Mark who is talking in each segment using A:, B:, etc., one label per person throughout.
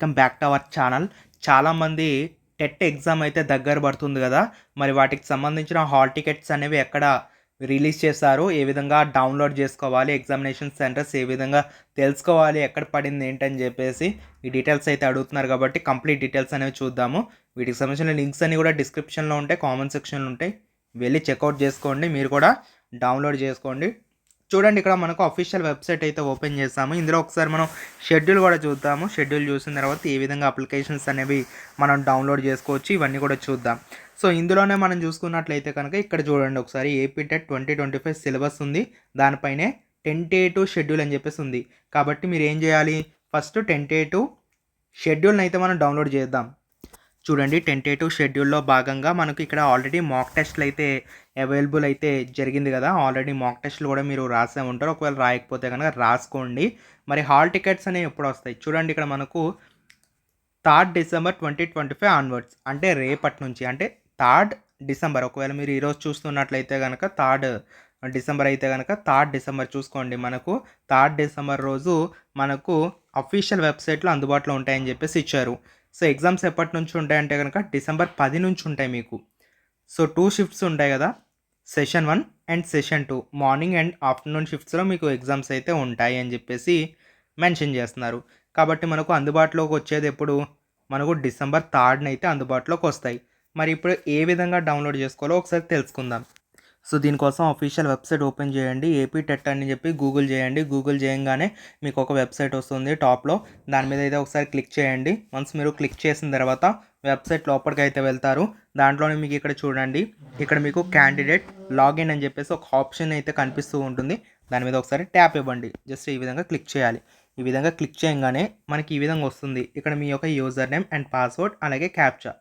A: Welcome back to our channel. చాలామంది TET exam అయితే దగ్గర పడుతుంది కదా. మరి వాటికి సంబంధించిన హాల్ టికెట్స్ అనేవి ఎక్కడ రిలీజ్ చేశారు? ఏ విధంగా డౌన్లోడ్ చేసుకోవాలి? ఎగ్జామినేషన్ సెంటర్స్ ఏ విధంగా తెలుసుకోవాలి? ఎక్కడ పడింది? ఏంటని చెప్పేసి ఈ డీటెయిల్స్ అయితే అడుగుతున్నారు కాబట్టి కంప్లీట్ డీటెయిల్స్ అనేవి చూద్దాము. వీటికి సంబంధించిన లింక్స్ అన్నీ కూడా డిస్క్రిప్షన్లో ఉంటాయి. కామెంట్ సెక్షన్లో ఉంటాయి. వెళ్ళి చెక్అవుట్ చేసుకోండి. మీరు కూడా డౌన్లోడ్ చేసుకోండి. చూడండి ఇక్కడ మనకు అఫీషియల్ వెబ్సైట్ అయితే ఓపెన్ చేస్తాము ఇందులో ఒకసారి మనం షెడ్యూల్ కూడా చూద్దాము. షెడ్యూల్ చూసిన తర్వాత ఏ విధంగా అప్లికేషన్స్ అనేవి మనం డౌన్లోడ్ చేసుకోవచ్చు ఇవన్నీ కూడా చూద్దాం. సో ఇందులోనే మనం చూసుకున్నట్లయితే కనుక ఇక్కడ చూడండి ఒకసారి AP TET twenty twenty five syllabus ఉంది. దానిపైనే టెంటేటివ్ షెడ్యూల్ అని చెప్పేసి ఉంది. కాబట్టి మీరు ఏం చేయాలి? ఫస్ట్ టెంటేటివ్ షెడ్యూల్ని అయితే మనం డౌన్లోడ్ చేద్దాం. చూడండి టెంటేటివ్ షెడ్యూల్లో భాగంగా మనకు ఇక్కడ ఆల్రెడీ మాక్ టెస్ట్లు అయితే అవైలబుల్ అయితే జరిగింది కదా. ఆల్రెడీ మాక్ టెస్ట్లు కూడా మీరు రాసే ఉంటారు. ఒకవేళ రాయకపోతే కనుక రాసుకోండి. మరి హాల్ టికెట్స్ అనేవి ఎప్పుడు వస్తాయి? చూడండి ఇక్కడ మనకు third December twenty twenty five onwards అంటే రేపటి నుంచి. అంటే థర్డ్ డిసెంబర్ ఒకవేళ మీరు ఈరోజు చూస్తున్నట్లయితే కనుక థర్డ్ డిసెంబర్ అయితే కనుక థర్డ్ డిసెంబర్ చూసుకోండి మనకు. థర్డ్ డిసెంబర్ రోజు మనకు అఫీషియల్ వెబ్సైట్లో అందుబాటులో ఉంటాయని చెప్పేసి ఇచ్చారు. సో ఎగ్జామ్స్ ఎప్పటి నుంచి ఉంటాయంటే కనుక డిసెంబర్ పది నుంచి ఉంటాయి మీకు. సో టూ షిఫ్ట్స్ ఉంటాయి కదా. Session one and session two. Morning and afternoon షిఫ్ట్స్లో మీకు ఎగ్జామ్స్ అయితే ఉంటాయి అని చెప్పేసి మెన్షన్ చేస్తున్నారు. కాబట్టి మనకు అందుబాటులోకి వచ్చేది ఎప్పుడు? మనకు డిసెంబర్ థర్డ్న అయితే అందుబాటులోకి వస్తాయి. మరి ఇప్పుడు ఏ విధంగా డౌన్లోడ్ చేసుకోవాలో ఒకసారి తెలుసుకుందాం. సో దీనికోసం అఫీషియల్ వెబ్సైట్ ఓపెన్ చేయండి. ఏపీ టెట్ అని చెప్పి గూగుల్ చేయండి. గూగుల్ చేయంగానే మీకు ఒక వెబ్సైట్ వస్తుంది టాప్లో. దాని మీద అయితే ఒకసారి క్లిక్ చేయండి. వన్స్ మీరు క్లిక్ చేసిన తర్వాత వెబ్సైట్ లోపలికి అయితే వెళ్తారు. దాంట్లోనే మీకు ఇక్కడ చూడండి. ఇక్కడ మీకు క్యాండిడేట్ లాగిన్ అని చెప్పేసి ఒక ఆప్షన్ అయితే కనిపిస్తూ ఉంటుంది. దాని మీద ఒకసారి ట్యాప్ ఇవ్వండి. జస్ట్ ఈ విధంగా క్లిక్ చేయాలి. ఈ విధంగా క్లిక్ చేయగానే మనకి ఈ విధంగా వస్తుంది. ఇక్కడ మీ యొక్క యూజర్ నేమ్ అండ్ పాస్వర్డ్ అలాగే క్యాప్చా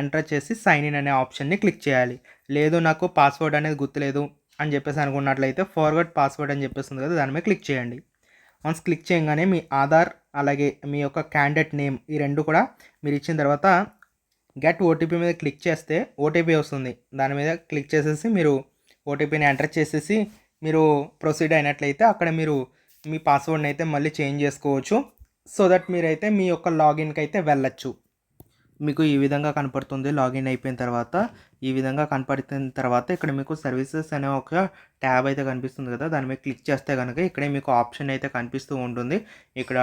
A: ఎంటర్ చేసి సైన్ ఇన్ అనే ఆప్షన్ని క్లిక్ చేయాలి. లేదు నాకు పాస్వర్డ్ అనేది గుర్తులేదు అని చెప్పేసి అనుకున్నట్లయితే ఫార్వర్డ్ పాస్వర్డ్ అని చెప్పేసి ఉంది కదా దాని మీద క్లిక్ చేయండి. వన్స్ క్లిక్ చేయగానే మీ ఆధార్ అలాగే మీ యొక్క క్యాండిడేట్ నేమ్ ఈ రెండు కూడా మీరు ఇచ్చిన తర్వాత గెట్ ఓటీపీ మీద క్లిక్ చేస్తే ఓటీపీ వస్తుంది. దాని మీద క్లిక్ చేసేసి మీరు ఓటీపీని ఎంటర్ చేసేసి మీరు ప్రొసీడ్ అయినట్లయితే అక్కడ మీరు మీ పాస్వర్డ్ని అయితే మళ్ళీ చేంజ్ చేసుకోవచ్చు. సో దట్ మీరైతే మీ యొక్క లాగిన్కి అయితే వెళ్ళచ్చు. మీకు ఈ విధంగా కనపడుతుంది లాగిన్ అయిపోయిన తర్వాత. ఈ విధంగా కనపడిన తర్వాత ఇక్కడ మీకు సర్వీసెస్ అనే ఒక ట్యాబ్ అయితే కనిపిస్తుంది కదా దాని మీద క్లిక్ చేస్తే కనుక ఇక్కడే మీకు ఆప్షన్ అయితే కనిపిస్తూ ఉంటుంది. ఇక్కడ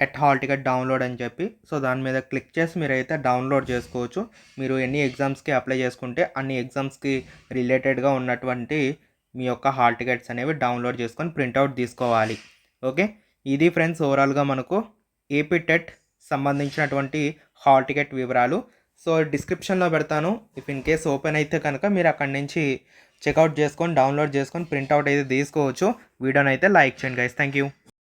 A: టెట్ హాల్ టికెట్ డౌన్లోడ్ అని చెప్పి సో దాని మీద క్లిక్ చేసి మీరు అయితే డౌన్లోడ్ చేసుకోవచ్చు. మీరు ఎన్ని ఎగ్జామ్స్కి అప్లై చేసుకుంటే అన్ని ఎగ్జామ్స్కి రిలేటెడ్గా ఉన్నటువంటి మీ యొక్క హాల్ టికెట్స్ అనేవి డౌన్లోడ్ చేసుకొని ప్రింట్అవుట్ తీసుకోవాలి. ఓకే? ఇది ఫ్రెండ్స్ ఓవరాల్గా మనకు ఏపీ టెట్ సంబంధించినటువంటి హాల్ టికెట్ వివరాలు. సో డిస్క్రిప్షన్లో పెడతాను. ఇఫ్ ఇన్ కేస్ ఓపెన్ అయితే కనుక మీరు అక్కడి నుంచి చెక్అవుట్ చేసుకొని డౌన్లోడ్ చేసుకొని ప్రింట్అవుట్ అయితే తీసుకోవచ్చు. వీడియోని అయితే లైక్ చేయండి గైస్ థ్యాంక్ యూ